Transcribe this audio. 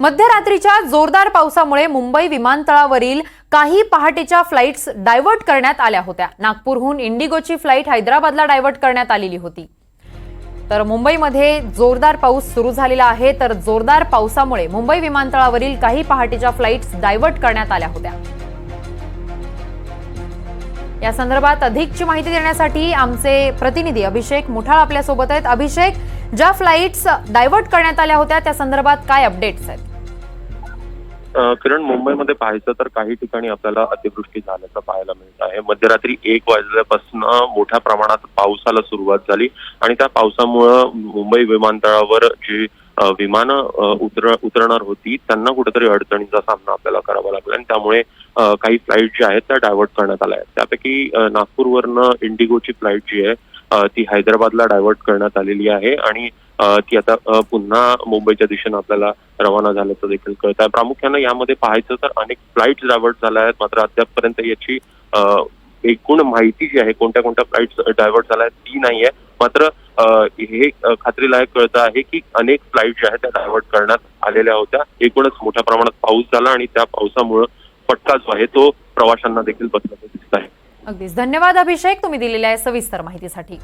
मध्यरात्रीच्या जोरदार पावसामुळे मुंबई विमानतळावरील काही पहाटेच्या फ्लाईट्स डायव्हर्ट करण्यात आल्या होत्या. नागपूरहून इंडिगोची फ्लाईट हैदराबादला डायव्हर्ट करण्यात आलेली होती. तर मुंबईमध्ये जोरदार पाऊस सुरू झालेला आहे. तर जोरदार पावसामुळे मुंबई विमानतळावरील काही पहाटेच्या फ्लाईट्स डायव्हर्ट करण्यात आल्या होत्या. या संदर्भात अधिकची माहिती देण्यासाठी आमचे प्रतिनिधी अभिषेक मुठाळ आपल्यासोबत आहेत. अभिषेक ज्या फ्लाईट्स डायव्हर्ट करण्यात आल्या होत्या त्या संदर्भात काय अपडेट्स आहेत? किरण मुंबईमध्ये पाहायचं तर काही ठिकाणी आपल्याला अतिवृष्टी झाल्याचं पाहायला मिळत आहे. मध्यरात्री एक वाजल्यापासून मोठ्या प्रमाणात पावसाला सुरुवात झाली आणि त्या पावसामुळं मुंबई विमानतळावर जी विमानं उतर उतरणार होती त्यांना कुठेतरी अडचणीचा सामना आपल्याला करावा लागला आणि त्यामुळे काही फ्लाईट ज्या आहेत त्या डायव्हर्ट करण्यात आल्या आहेत. त्यापैकी नागपूरवरनं इंडिगोची फ्लाईट जी आहे ती हैदराबादला डायव्हर्ट करण्यात आलेली आहे आणि ती आता पुन्हा मुंबईच्या दिशेनं आपल्याला रवाना झाल्याचं देखील कळत आहे प्रामुख्यानं यामध्ये पाहायचं तर अनेक फ्लाईट डायव्हर्ट झाल्या आहेत. मात्र अद्यापपर्यंत याची एकूण माहिती जी आहे कोणत्या कोणत्या फ्लाईट डायव्हर्ट झाल्या आहेत ती नाही आहे मात्र हे खात्रीलायक कळतं आहे की अनेक फ्लाईट ज्या आहेत त्या डायव्हर्ट करण्यात आलेल्या होत्या. एकूणच मोठ्या प्रमाणात पाऊस झाला आणि त्या पावसामुळं फटका जो आहे तो प्रवाशांना देखील बसल्याचं दिसत आहे. अगदीच धन्यवाद अभिषेक तुम्ही दिलेल्या सविस्तर माहितीसाठी.